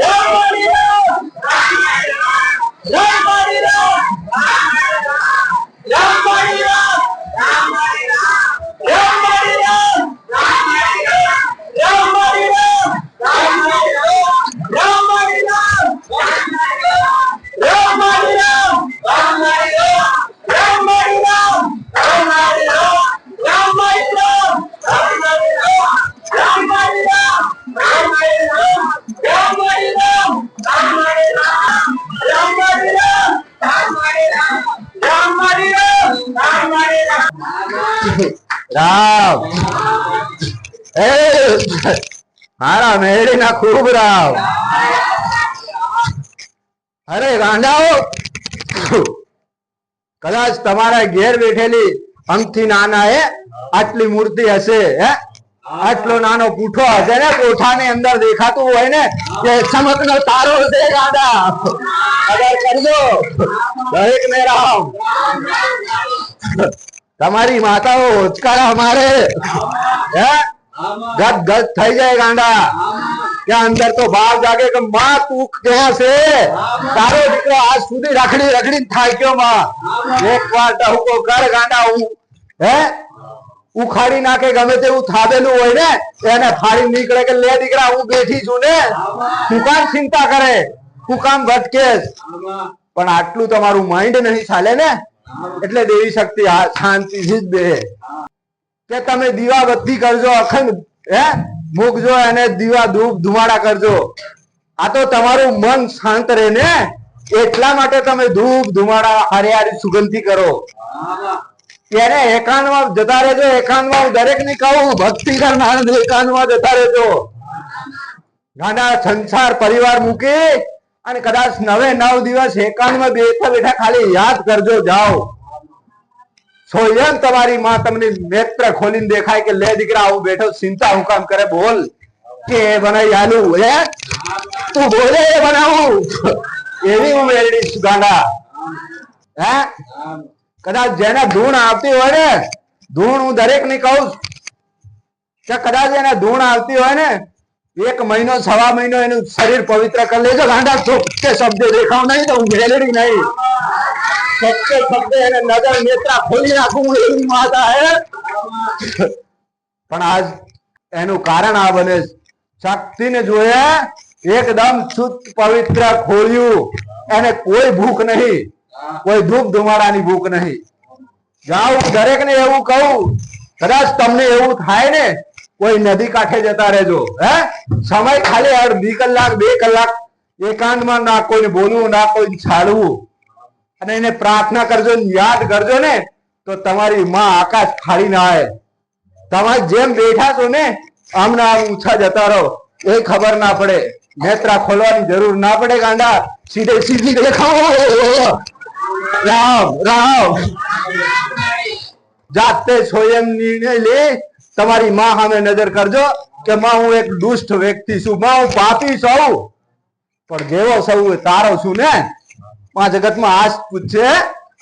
రాయబారిలో రాయబారిలో રામ. એ મારા મેળી ના ખૂબ રામ. અરે ગાંડાઓ કદાચ તમારા ઘેર બેઠેલી અંગથી નાના એ આટલી મૂર્તિ હશે, હે? આટલો નાનો પૂઠો હશે ને, કોઠાની અંદર દેખાતું હોય ને, કે ચમક નો તારો છે ગાંડા અગર કરજો. દરેક ને રામ તમારી માતાઓ હોચકારા મારે. હે? ગદ ગદ થઈ જાય ગાંડા. ત્યાં અંદર તો ભાવ જાગે કે માં તું ક્યાં છે? તારો દીકરો આજ સુધી રખડી રખડી થાક્યો માં? એક વાર ટહુકો કર ગાંડા હું. હે? ઉખાડી નાખે ગમે તેવું થાબેલું હોય ને, એને ફાડી નીકળે કે લે દીકરા, હું બેઠી છું ને. તું કામ ચિંતા કરે. તું કામ ભટકેશ પણ આટલું તમારું માઇન્ડ નહીં ચાલે ને? એટલે દેવી શક્તિ શાંતિથી જ દે કે તમે દીવા બત્તી કરજો, અખંડ, હે? મૂકજો અને દીવા ધૂપ ધુમાડા કરજો. આ તો તમારું મન શાંત રહે ને એટલા માટે તમે ધૂપ ધુમાડા હરિયાળી સુગંધી કરો. ત્યારે એકાંતમાં જતા રહેજો, એકાંતમાં હું દરેક ને કહું ભક્તિ કરનાર એકાંતમાં જતા રહેજો. નાના સંસાર પરિવાર મૂકી અને કદાચ નવે નવ દિવસ એકાંતમાં બેઠા બેઠા ખાલી યાદ કરજો, જાઓ. સ્વયં તમારી માં તમને નેત્ર ખોલીને દેખાય કે લે દીકરા હું બેઠો, ચિંતા હું કામ કરે, બોલ. કે બનાવી આલું, હે? તું બોલે એ બનાવું. એવી હું મેળવી છું ગાંડા. હે? કદાચ જેને ધૂણ આવતી હોય ને, ધૂણ હું દરેક ને કહું કદાચ એને ધૂણ આવતી હોય ને એક મહિનો, સવા મહિનો એનું શરીર પવિત્ર કરી લેજો. ગાંડા ચોખ્ખે શબ્દ દેખાવ નહીં તો હું ભેલડી નહીં. ચોખ્ખે શબ્દ એને નજર નેત્રા ખોલી નાખું એવી માતા હે. પણ આજ એનું કારણ આ બને છે. શક્તિને જોયે એકદમ શુદ્ધ પવિત્ર ખોલ્યું એને કોઈ ભૂખ નહીં. કોઈ ધૂપ ધુમાડાની ભૂખ નહીં. જાઉં દરેક ને એવું કહું. કદાચ તમને એવું થાય ને કોઈ નદી કાંઠે જતા રહેજો, હે? સમય ખાલી અડધી કલાક, બે કલાક એકાંતમાં ના કોઈને બોલવું, ના કોઈ છાડવું. અને એને પ્રાર્થના કરજો યાદ કરજો ને, તો તમારી માં આકાશ ફાડી ના આવે. તમારે જેમ બેઠા છો ને આમના આમ ઊંચા જતા રહો. એ ખબર ના પડે. નેત્રા ખોલવાની જરૂર ના પડે, ગાંડા. સીધે, સીધી દેખાવો. રામ રામ. જાતે સ્વયં નિર્ણય લે તમારી માં સામે નજર કરજો કે માં, હું એક દુષ્ટ વ્યક્તિ છું. માં, હું પાપી છું. પણ જેવો સૌ તારો છું ને? માં જગતમાં આજ પૂછે,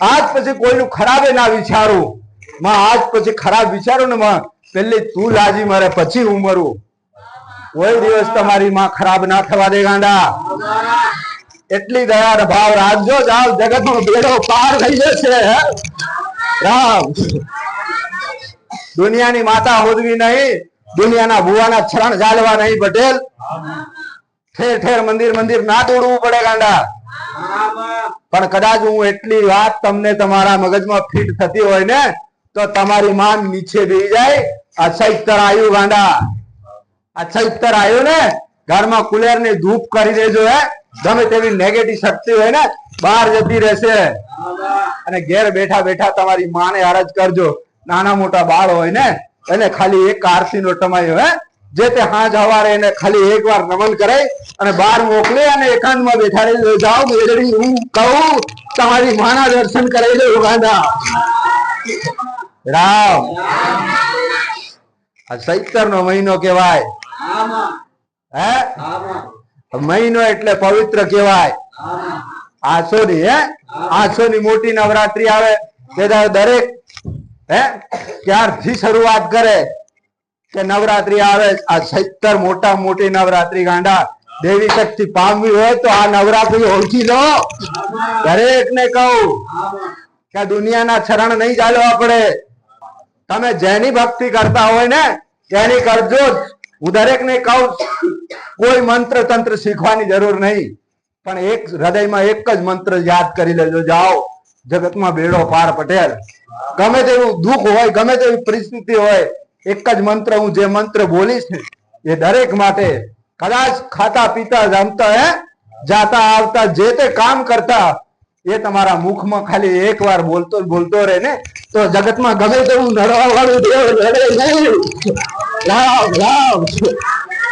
આજ પછી કોઈનું ખરાબે ના વિચારું. માં, આજ પછી ખરાબ વિચારું ને માં, પેલી તું લાજી મારે, પછી હું મરું. કોઈ દિવસ તમારી માં ખરાબ ના થવા દે ગાંડા. એટલી દયા ભાવ રાખજો જાવ જગતનો બેડો પાર થઈ જશે રામ. દુનિયાની માતા હોદવી નહીં, દુનિયાના ભુવાના છરણ ચાલવા નહીં પટેલ. ઠેર ઠેર મંદિર મંદિર ના દોડવું પડે ગાંડા. પણ કદાચ હું એટલી વાત તમને તમારા મગજમાં ફિટ થતી હોય ને, તો તમારી માન નીચે બેસી જાય. ઉત્તર આવ્યું ગાંડા. ઉત્તર આવ્યું ને, ઘરમાં કુલેરની ધૂપ કરી દેજો હે. ગમે તેવી નેગેટિવ શક્તિ હોય ને, બહાર જતી રહેશે. અને ઘેર બેઠા બેઠા તમારી માને અરજ કરજો. નાના મોટા બાળ હોય ને, એને ખાલી એક આરસી નો ટમાયો હે જે તે હાજ હવારે એને ખાલી એક વાર નમન કરાય અને બહાર મોકલે અને એકાંતમાં બેઠા રહી જાઓ મેલડી હું કહું, તમારી માના દર્શન કરાવી દો ગાંડા રામ. આ સૈતર નો મહિનો કેવાય હે? મહિનો એટલે પવિત્ર કેવાય આસો ની હે? આસો ની મોટી નવરાત્રી આવે. તે દરેક હે? ક્યારથી શરૂઆત કરે કે નવરાત્રી આવે? આ સત્તર મોટા મોટી નવરાત્રી ગાંડા. દેવી શક્તિ પામવી હોય તો આ નવરાત્રી ઓળખી લો. દરેક ને કહું કે દુનિયાના શરણ નહીં ચાલવા પડે. તમે જેની ભક્તિ કરતા હોય ને, તેની કરજો. હું દરેક ને કહું, કોઈ મંત્ર તંત્ર શીખવાની જરૂર નહીં. પણ એક હૃદયમાં એક જ મંત્ર યાદ કરી લેજો. જાઓ. જગતમાં બેડો પાર પટેલ. ગમે તેવું દુઃખ હોય, ગમે તેવી પરિસ્થિતિ હોય, એક જ મંત્ર હું જે મંત્ર બોલીશ ને, એ દરેક માટે કદાચ ખાતા પીતા જમતા, હે? જાતા આવતા જે તે કામ કરતા, એ તમારા મુખમાં ખાલી એક વાર બોલતો બોલતો રહે ને, તો જગતમાં ગમે તેવું નડવા વાળું દેવ નડે નહીં. રામ રામ.